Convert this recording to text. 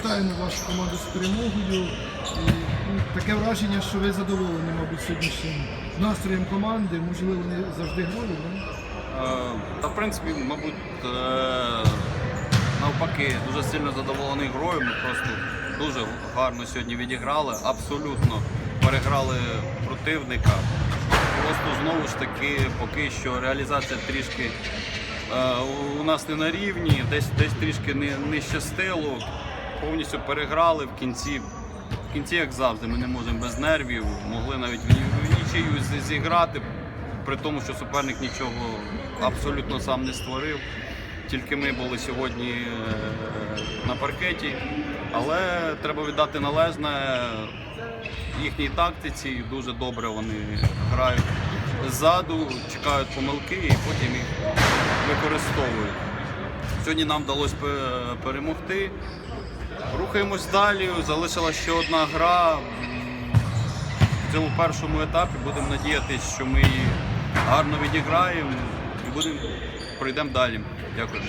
Вітаємо вашу команду з перемогою. І, ну, таке враження, що ви задоволені, мабуть, сьогоднішнім настроєм команди. Можливо, не завжди грою, да? Е, Та в принципі, мабуть, е, навпаки, дуже сильно задоволений грою. Ми просто дуже гарно сьогодні відіграли, абсолютно переграли противника. Просто знову ж таки, поки що реалізація трішки е, у нас не на рівні, десь десь трішки не, не щастило. Повністю переграли в кінці. В кінці, як завжди, ми не можемо без нервів. Могли навіть в нічию зіграти, при тому, що суперник нічого абсолютно сам не створив. Тільки ми були сьогодні е, на паркеті. Але треба віддати належне їхній тактиці. Дуже добре вони грають ззаду, чекають помилки і потім їх використовують. Сьогодні нам вдалося перемогти. Рухаємось далі. Залишилася ще одна гра. В цьому першому етапі будемо надіятися, що ми її гарно відіграємо і будемо пройдемо далі. Дякую.